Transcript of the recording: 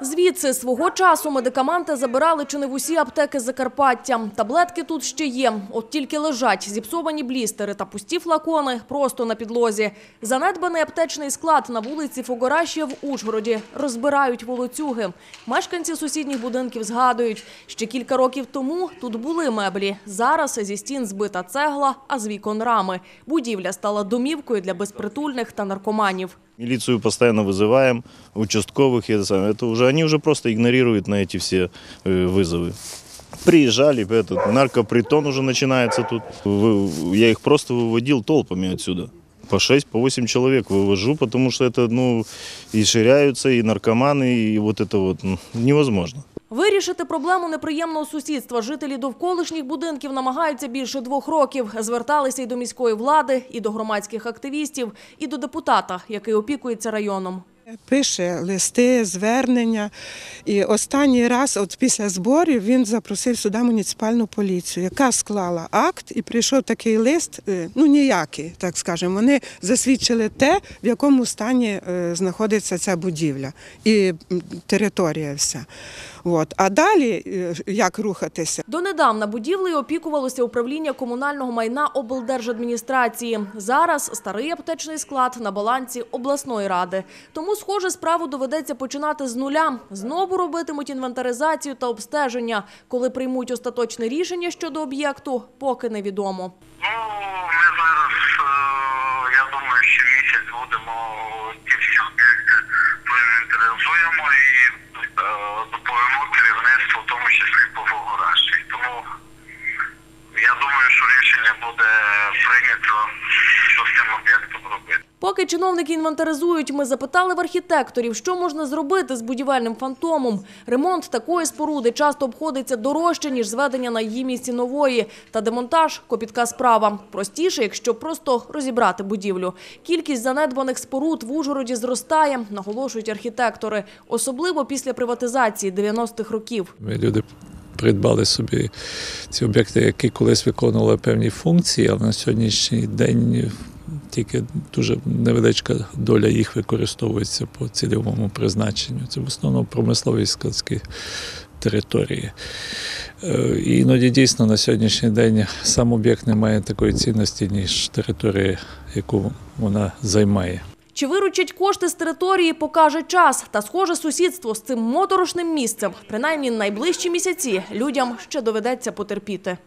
Звідси свого часу медикаменти забирали чи не в усі аптеки Закарпаття. Таблетки тут ще є, от тільки лежать зіпсовані блістери та пусті флакони просто на підлозі. Занедбаний аптечний склад на вулиці Фогоращія в Ужгороді розбирають волоцюги. Мешканці сусідніх будинків згадують, ще кілька років тому тут були меблі. Зараз зі стін збита цегла, а з вікон рами. Будівля стала домівкою для безпритульних та наркоманів. Милицию постоянно вызываем, участковых, это, самое. это уже, они уже просто игнорируют на эти все э, вызовы. Приезжали, этот наркопритон уже начинается тут. Вы- Я их просто выводил толпами отсюда. По 6, по 8 человек вывожу, потому что это, ну, и ширяются, и наркоманы, и вот это вот ну, невозможно. Вирішити проблему неприємного сусідства жителі довколишніх будинків намагаються більше двох років. Зверталися і до міської влади, і до громадських активістів, і до депутата, який опікується районом. Пише листи, звернення. І останній раз, от після зборів, він запросив сюди муніципальну поліцію, яка склала акт, і прийшов такий лист, е, ну ніякий, так скажемо. Вони засвідчили те, в якому стані е, знаходиться ця будівля і територія вся. От. А далі е, як рухатися? Донедавна будівлею опікувалося управління комунального майна облдержадміністрації. Зараз старий аптечний склад на балансі обласної ради. Тому, схоже, справу доведеться починати з нуля. Знову робитимуть інвентаризацію та обстеження. Коли приймуть остаточне рішення щодо об'єкту, поки невідомо. Ну, ми зараз, е, я думаю, що місяць будемо ті всі об'єкти проінвентаризуємо і е, доповімо керівництву, в тому числі по Фогураші. Тому я думаю, що рішення буде прийнято, що з цим об'єктом робити. Поки чиновники інвентаризують, ми запитали в архітекторів, що можна зробити з будівельним фантомом. Ремонт такої споруди часто обходиться дорожче, ніж зведення на її місці нової. Та демонтаж – копітка справа. Простіше, якщо просто розібрати будівлю. Кількість занедбаних споруд в Ужгороді зростає, наголошують архітектори. Особливо після приватизації 90-х років. Ми люди придбали собі ці об'єкти, які колись виконували певні функції, але на сьогоднішній день тільки дуже невеличка доля їх використовується по цільовому призначенню. Це в основному промислові складські території. Е, І іноді дійсно на сьогоднішній день сам об'єкт не має такої цінності, ніж територія, яку вона займає. Чи виручать кошти з території, покаже час. Та схоже сусідство з цим моторошним місцем. Принаймні найближчі місяці людям ще доведеться потерпіти.